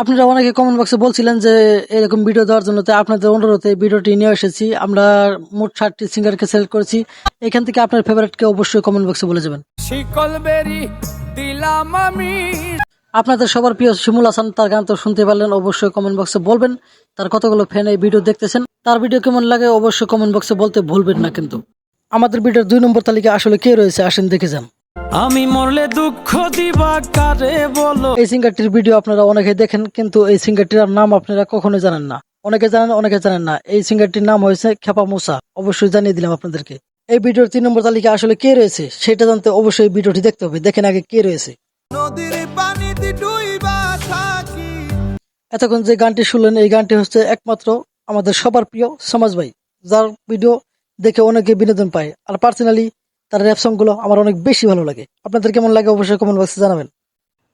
আপনারা অনেকে কমেন্ট বক্সে বলছিলেন যে এরকম ভিডিও দেওয়ার জন্য তাই আপনাদের অনুরোধে ভিডিওটি নিয়ে এসেছি। আমরা মোট ষাটটি সিঙ্গারকে সিলেক্ট করেছি। এখান থেকে আপনার ফেভারিটকে অবশ্যই কমেন্ট বক্সে বলে যাবেন। দিলাম আমি। আপনাদের সবার প্রিয় শিমুল হাসান তার গান তো শুনতে পারলেন অবশ্যই কমেন্ট বক্সে বলবেন। তার কতগুলো ফ্যান এই ভিডিও দেখতেছেন? তার ভিডিও কেমন লাগে অবশ্যই কমেন্ট বক্সে বলতে ভুলবেন না কিন্তু। আমাদের ভিডিওর দুই নম্বর তালিকা আসলে কে রয়েছে আসেন দেখে যান। আমি মরলে দুঃখ দিবা কারে বলো? এই সিঙ্গারটির ভিডিও আপনারা অনেকে দেখেন কিন্তু এই সিঙ্গারটির নাম আপনারা কখনো জানেন না। অনেকে জানেন অনেকে জানেন না। এই সিঙ্গারটির নাম হয়েছে খেপা মুসা। অবশ্যই জানিয়ে দিলাম আপনাদেরকে। এই ভিডিওর তিন নম্বর তালিকা আসলে কে রয়েছে সেটা জানতে অবশ্যই ভিডিওটি দেখতে হবে। দেখেন আগে কে রয়েছে। নদীর পানিতে ডুইবা থাকি। এতক্ষণ যে গানটি শুনলেন এই গানটি হচ্ছে একমাত্র আমাদের সবার প্রিয় সমাজ ভাই যার ভিডিও দেখে অনেকে বিনোদন পায়। আর পার্সোনালি তার র্যাপগুলো আমার অনেক বেশি ভালো লাগে। আপনাদের কেমন লাগে অবশ্যই কমেন্ট বক্সে জানাবেন।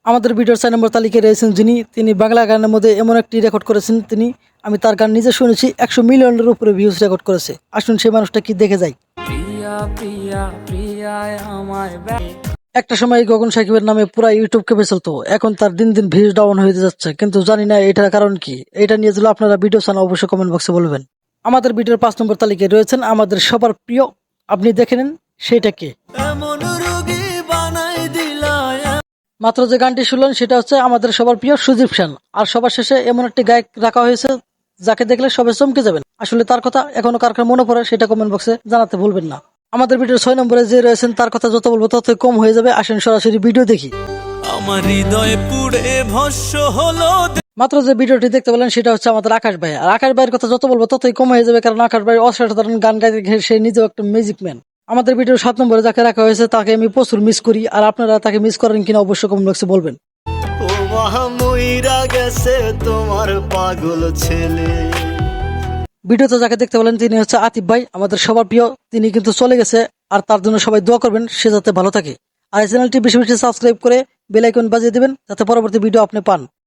আমাদের ভিডিওর চার নম্বর তালিকায় রয়েছেন যিনি তিনি বাংলা গানের মধ্যে এমন একটি রেকর্ড করেছেন তিনি আমি তার গান নিজে শুনেছি একশো মিলিয়নের উপরে ভিউজ রেকর্ড করেছে। আসুন সেই মানুষটা কি দেখে যাই। একটা সময় গগন সাকিবের নামে পুরা ইউটিউব কেঁপে চলতো। এখন তার দিন দিন ভিউজ ডাউন হয়ে যাচ্ছে। কিন্তু জানি না এটার কারণ কি। এটা নিয়ে যদি আপনারা ভিডিও চান অবশ্যই কমেন্ট বক্সে বলবেন। আমাদের ভিডিওর পাঁচ নম্বর তালিকায় রয়েছেন আমাদের সবার প্রিয়। আপনি দেখে নেন। সেইটা কে? মাত্র যে গানটি শুনলেন সেটা হচ্ছে আমাদের সবার প্রিয় সুদীপ সেন। আর সবার শেষে এমন একটি গায়ক রাখা হয়েছে যাকে দেখলে সবাই চমকে যাবেন। আসলে তার কথা এখনও কার মনে পড়ে সেটা কমেন্ট বক্সে জানাতে ভুলবেন না। আমাদের ভিডিওর ছয় নম্বরে যে রয়েছেন তার কথা যত বলব ততই কম হয়ে যাবে। আসেন সরাসরি ভিডিও দেখি। আমার হৃদয় পুড়ে ভস্য হলো মাত্র যে ভিডিওটি দেখতে পেলেন সেটা হচ্ছে আমাদের আকাশ ভাই। আর আকাশ ভাইয়ের কথা যত বলব ততই কম হয়ে যাবে কারণ আকাশ ভাই অসাধারণ গান গাইতে সে নিজেও একটা মিউজিক ম্যান আমাদের ভিডিওর সাত নম্বরে যাকে রাখা হয়েছে তাকে আমি প্রচুর মিস করি আর আপনারা তাকে মিস করেন কিনা অবশ্যই কমেন্ট বক্সে বলবেন। ও গেছে তোমার পাগল ছেলে। ভিডিওতে যাকে দেখতে পেলেন তিনি হচ্ছে আতিফ ভাই আমাদের সবার প্রিয়। তিনি কিন্তু চলে গেছে আর তার জন্য সবাই দোয়া করবেন সে যাতে ভালো থাকে। আর এই চ্যানেলটি বেশি বেশি সাবস্ক্রাইব করে বেল আইকন বাজিয়ে দেবেন যাতে পরবর্তী ভিডিও আপনি পান।